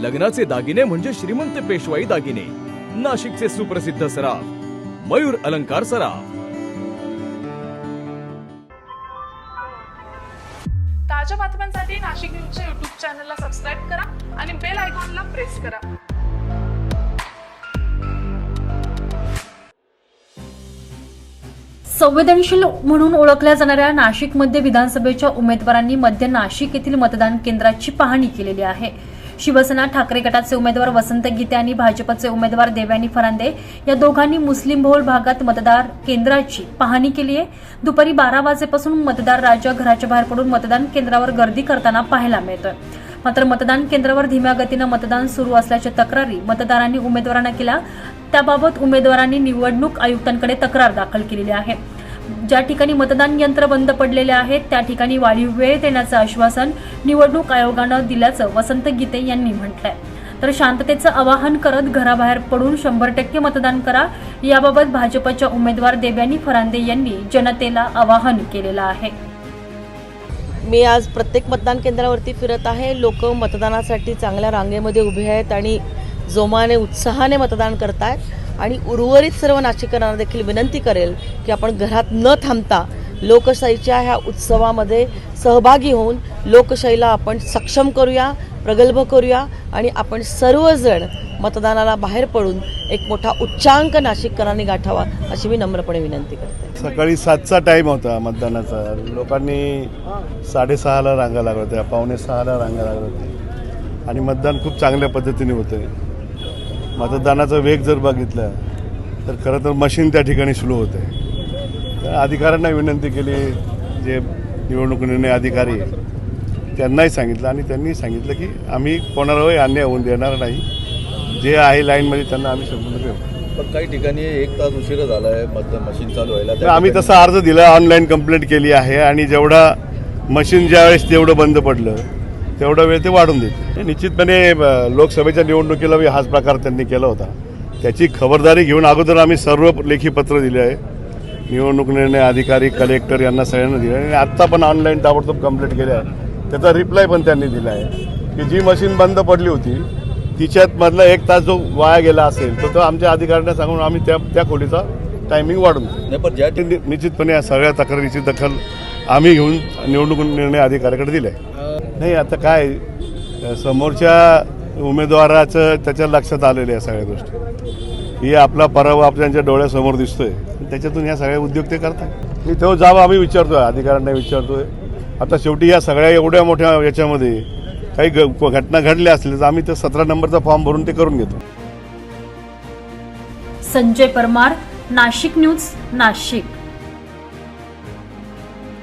लग्नाचे दागिने म्हणजे श्रीमंत पेशवाई दागिने. नाशिकचे सुप्रसिद्ध सराफ मयूर अलंकार सराफ. ताज्या बातम्यांसाठी नाशिक न्यूजच्या युट्यूब चॅनलला सबस्क्राईब करा आणि बेल आयकॉनला प्रेस करा. संवेदनशील म्हणून ओळखल्या जाणाऱ्या नाशिकमध्ये विधानसभेच्या उमेदवारांनी मध्य नाशिक येथील मतदान केंद्राची पाहणी केलेली आहे. शिवसेना ठाकरे गटाचे उमेदवार वसंत गीते आणि भाजपचे उमेदवार देवयानी फरांदे या दोघांनी मुस्लिम बहुल भागात मतदार केंद्राची पाहणी केली आहे. दुपारी बारा वाजेपासून मतदार राजा घराच्या बाहेर पडून मतदान केंद्रावर गर्दी करताना पाहायला मिळतोय. मात्र मतदान केंद्रावर धीम्या गतीनं मतदान सुरू असल्याच्या तक्रारी मतदारांनी उमेदवारांना केल्या. त्याबाबत उमेदवारांनी निवडणूक आयुक्तांकडे तक्रार दाखल केलेली आहे. ज्या ठिकाणी मतदान यंत्र बंद पडलेले आहेत त्या ठिकाणी वाढीव वेळ देण्याचं आश्वासन निवडणूक आयोगानं दिल्याचं वसंत गीते यांनी म्हटलंय. तर शांततेचं आवाहन करत घराबाहेर पडून शंभर टक्के मतदान करा. याबाबत भाजपच्या उमेदवार देव्यानी फरांदे यांनी जनतेला आवाहन केलेलं आहे. मी आज प्रत्येक मतदान केंद्रावरती फिरत आहे. लोक मतदानासाठी चांगल्या रांगेमध्ये उभे आहेत आणि जोमाने उत्साहाने मतदान करत आहेत आणि उर्वरित सर्व नाशिकरांना देखील विनंती करेल की आपण घरात न थांबता लोकशाहीच्या ह्या उत्सवामध्ये सहभागी होऊन लोकशाहीला आपण सक्षम करूया प्रगल्भ करूया आणि आपण सर्वजण मतदानाला बाहेर पडून एक मोठा उच्चांक नाशिककरांनी गाठावा अशी मी नम्रपणे विनंती करते. सकाळी सातचा टाईम होता मतदानाचा. लोकांनी साडेसहाला रांगा लागल्या होत्या पावणे सहाला रांगा लागल्या होत्या. आणि मतदान खूप चांगल्या पद्धतीने होतं मतदानाचा वेग जर बघितला तर खरं तर मशीन त्या ठिकाणी स्लो होते तर अधिकाऱ्यांना विनंती केली जे निवडणूक निर्णय अधिकारी त्यांनाही सांगितलं आणि त्यांनी सांगितलं की आम्ही कोणालाही अन्याय होऊन देणार नाही. जे आहे लाईनमध्ये त्यांना आम्ही संपूर्ण घेऊ पण काही ठिकाणी एक तास उशिरा झाला आहे मतदान मशीन चालू व्हायला. तर आम्ही तसा अर्ज दिला ऑनलाईन कंप्लेंट केली आहे आणि जेवढा मशीन ज्यावेळेस तेवढं बंद पडलं तेवढा वेळ ते वाढून देते निश्चितपणे लोकसभेच्या निवडणुकीला बी हाच प्रकार त्यांनी केला होता. त्याची खबरदारी घेऊन अगोदर आम्ही सर्व लेखी पत्र दिले आहे. निवडणूक निर्णय अधिकारी कलेक्टर यांना सगळ्यांना दिले आणि आत्ता पण ऑनलाईन ताबडतोब कंप्लेंट केल्या आहे. त्याचा रिप्लाय पण त्यांनी दिला आहे. की जी मशीन बंद पडली होती तिच्यात मधला एक तास जो वाया गेला असेल तर तो आमच्या अधिकाऱ्यांना सांगून आम्ही त्या त्या खोलीचा टायमिंग वाढून. नाही पण ज्या निश्चितपणे या सगळ्या तक्रारीची दखल आम्ही घेऊन निवडणूक निर्णय अधिकाऱ्याकडे दिले नाही आता काय समोरच्या उमेदवाराचं त्याच्या लक्षात आलेल्या आहे सगळ्या गोष्टी. ही आपला पराभव आपल्याच्या डोळ्यासमोर दिसतोय त्याच्यातून ह्या सगळ्या उद्योग ते करतात. मी तो जाब आम्ही विचारतोय अधिकाऱ्यांना विचारतोय. आता शेवटी या सगळ्या एवढ्या मोठ्या याच्यामध्ये काही घटना घडल्या असल्या तर आम्ही ते सतरा नंबरचा फॉर्म भरून ते करून घेतो. संजय परमार नाशिक न्यूज नाशिक.